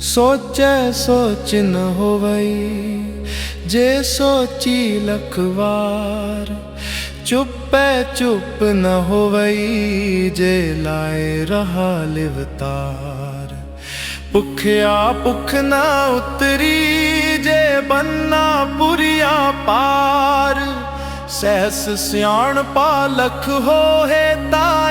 ਸੋਚੈ ਸੋਚ ਨ ਹੋਵਈ, ਜੇ ਸੋਚੀ ਲਖ ਵਾਰ, ਚੁੱਪੈ ਚੁੱਪ ਨ ਹੋਵਈ, ਜੇ ਲਾਏ ਰਹਾ ਲਿਵਤਾਰ ਭੁਖਿਆ ਭੁਖ ਨਾ ਉਤਰੀ, ਜੇ ਬੰਨਾ ਪੁਰੀਆ ਪਾਰ। ਸਹਿਸ ਸਿਆਣ ਪਾਲਖ ਹੋਏ ਤਾਂ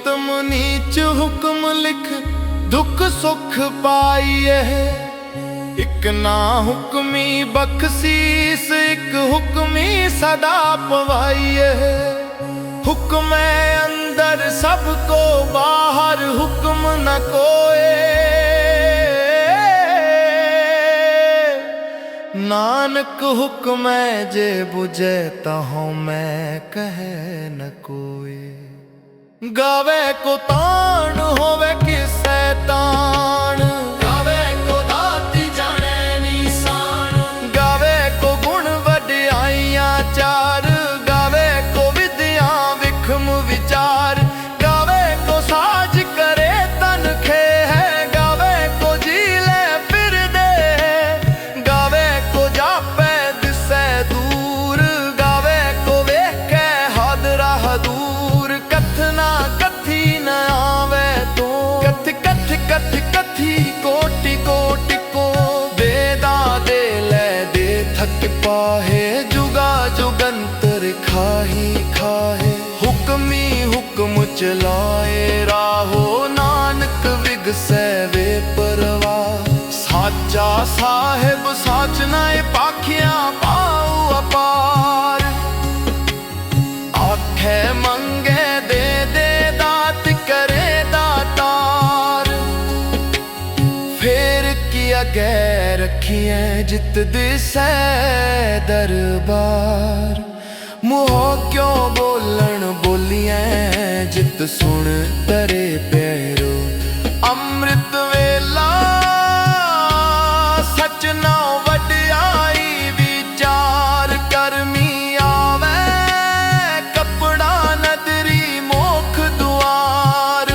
ਉੱਤਮ ਨੀਚ ਹੁਕਮ ਲਿਖ, ਦੁੱਖ ਸੁਖ ਪਾਈਏ ਇਕ ਨਾ ਹੁਕਮੀ ਬਖਸ਼ੀਸ, ਇਕ ਹੁਕਮੀ ਸਦਾ ਪਵਾਈਏ ਹੁਕਮੈ ਅੰਦਰ ਸਭ ਕੋ ਬਾਹਰ, ਹੁਕਮ ਨ ਕੋਏ। ਨਾਨਕ ਹੁਕਮੈ ਜੇ 부ਜੈ ਤਹਉ ਮੈਂ ਕਹਿ ਨ ਕੋਏ। ਗਾਵੇ ਕੋ ਤਾਣ ਚਲਾਏ ਰਾਹੋ ਨਾਨਕ ਵਿਗਸੈ ਵੇ ਪਰਵਾ। ਸਾਚਾ ਸਾਹਿਬ ਸਾਚ ਨਾਏ ਪਾਖਿਆ ਪਾਉ ਅਪਾਰ। ਆਖੇ ਮੰਗੇ ਦੇ ਦੇ ਦਾਤ ਕਰੇ ਦਾਤਾਰ ਫੇਰ ਕੀ ਅਗੇ ਰੱਖੀਐ ਜਿਤ ਦਿਸੈ ਦਰਬਾਰ। ਮੋਹ ਕਿਉ ਬੋਲਣ ਬੋਲੀਐ ਸੁਣ ਤਰੇ ਪੈਰੋ ਅੰਮ੍ਰਿਤ ਵੇਲਾ, ਸੱਚ ਨਾ ਵਡਿਆਈ ਵਿਚਾਰ ਕਰਮੀ ਆਵੇ ਕਪੜਾ ਨਦਰੀ ਮੋਖ ਦੁਆਰ।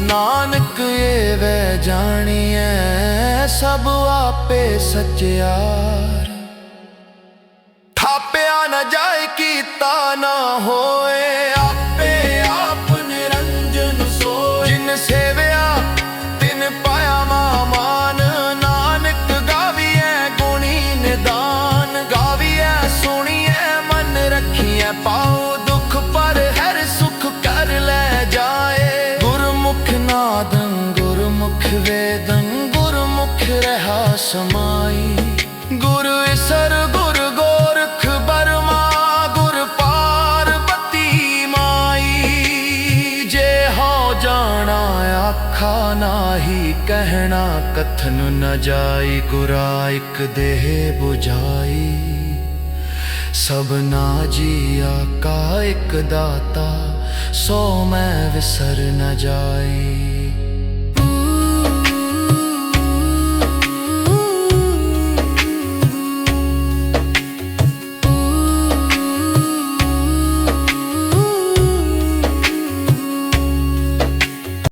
ਨਾਨਕ ਇਹ ਵੈ ਜਾਣੀਐ, ਸਭ ਆਪੇ ਸਚਿਆਰ। ਥਾਪਿਆ ਨਾ ਜਾਏ ਕੀਤਾ ਨਾ ਹੋਏ ਸਮਾਈ। ਗੁਰ ਇਸਰ, ਗੁਰ ਗੋਰਖ ਬਰਮਾ ਗੁਰ ਪਾਰਬਤੀ ਮਾਈ। ਜੇ ਹਉ ਜਾਣਾ ਆਖਾ ਨਾਹੀ, ਕਹਿਣਾ ਕਥਨ ਨ ਜਾਈ ਗੁਰਾ ਇਕ ਦੇਹ 부ਝਾਈ ਸਭਨਾ ਜੀ ਕਾ ਇਕ ਦਾਤਾ, ਸੋ ਮੈਂ ਵਿਸਰ ਨ ਜਾਈ।